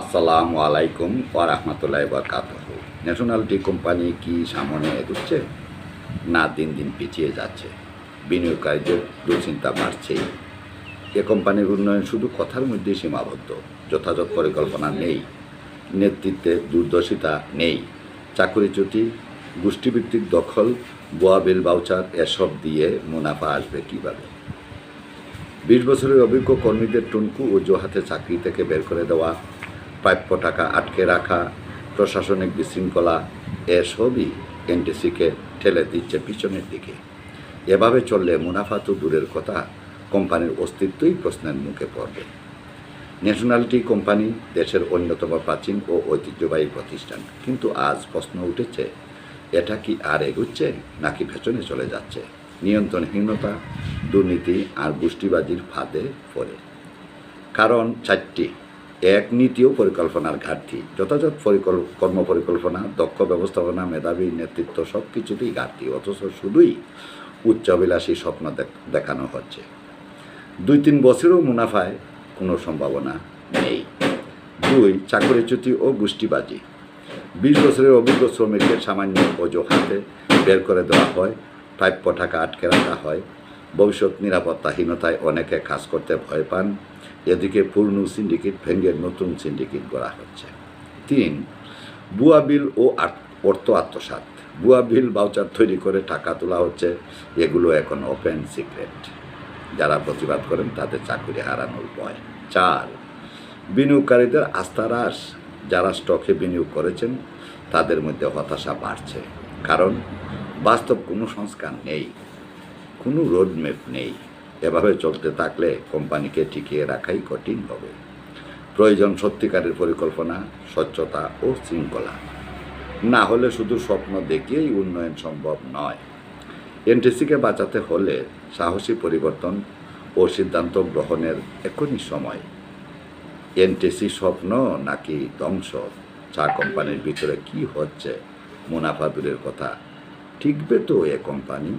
আসসালামু আলাইকুম ওয়া রাহমাতুল্লাহ বরকাত ন্যাশনাল টি কোম্পানি কি সামনে এগুচ্ছে? না, দিন দিন পিছিয়ে যাচ্ছে। বিনিয়োগকারীদের দুশ্চিন্তা বাড়ছেই। এ কোম্পানির উন্নয়ন শুধু কথার মধ্যে সীমাবদ্ধ। যথাযথ পরিকল্পনা নেই। নেতৃত্বে দূরদর্শিতা নেই। চাকরিচ্যুতি গোষ্ঠীভিত্তিক দখল বোয়া বিল বাউচার এসব দিয়ে মুনাফা আসবে কীভাবে? বিশ বছরের অভিজ্ঞ কর্মীদের টুনকু ও জোহাতে চাকরি থেকে বের করে দেওয়া প্রাপ্য টাকা আটকে রাখা, প্রশাসনিক বিশৃঙ্খলা এসবই এনটিসিকে ঠেলে দিচ্ছে পিছনের দিকে। এভাবে চললে মুনাফা তো দূরের কথা, কোম্পানির অস্তিত্বই প্রশ্নের মুখে পড়বে। ন্যাশনালিটি কোম্পানি দেশের অন্যতম প্রাচীন ও ঐতিহ্যবাহী প্রতিষ্ঠান। কিন্তু আজ প্রশ্ন উঠেছে, এটা কি আর এগুচ্ছে নাকি পেছনে চলে যাচ্ছে? নিয়ন্ত্রণহীনতা, দুর্নীতি আর গোষ্ঠীবাজির ফাঁদে পড়ে। কারণ চারটি। এক নীতিও পরিকল্পনার ঘাটতি। যথাযথ পরিকল কর্ম পরিকল্পনা দক্ষ ব্যবস্থাপনা, মেধাবী নেতৃত্ব সব কিছুতেই ঘাটতি, অথচ শুধুই উচ্চাভিলাষী স্বপ্ন দেখ- দেখানো হচ্ছে। দুই তিন বছরেও মুনাফায় কোনো সম্ভাবনা নেই। দুই, চাকরিচ্যুতি ও গোষ্ঠীবাজি। বিশ বছরের অভিজ্ঞ শ্রমিকদের সামান্য অজুহাতে বের করে দেওয়া হয়, প্রাপ্য টাকা আটকে রাখা হয়। ভবিষ্যৎ নিরাপত্তাহীনতায় অনেকে কাজ করতে ভয় পান। এদিকে পূর্ণ সিন্ডিকেট ভেঙে নতুন সিন্ডিকেট গড়া হচ্ছে। তিন বুয়া বিল ও অর্থ আত্মসাৎ। বুয়া বিল বাউচার তৈরি করে টাকা তোলা হচ্ছে। এগুলো এখন ওপেন সিক্রেট। যারা প্রতিবাদ করেন তাদের চাকরি হারানোর ভয়। চার, বিনিয়োগকারীদের আস্থা হ্রাস। যারা স্টকে বিনিয়োগ করেছেন, তাদের মধ্যে হতাশা বাড়ছে। কারণ বাস্তব কোনো সংস্কার নেই, কোনো রোডম্যাপ নেই। এভাবে চলতে থাকলে কোম্পানিকে টিকিয়ে রাখাই কঠিন হবে। প্রয়োজন সত্যিকারের পরিকল্পনা, স্বচ্ছতা ও শৃঙ্খলা। না হলে শুধু স্বপ্ন দেখিয়েই উন্নয়ন সম্ভব নয়। এনটিসিকে বাঁচাতে হলে সাহসী পরিবর্তন ও সিদ্ধান্ত গ্রহণের এখনই সময়। এনটিসি স্বপ্ন নাকি ধ্বংস? চা কোম্পানির ভিতরে কি হচ্ছে? মুনাফা দূরের কথা। ঠিকবে তো এ কোম্পানি?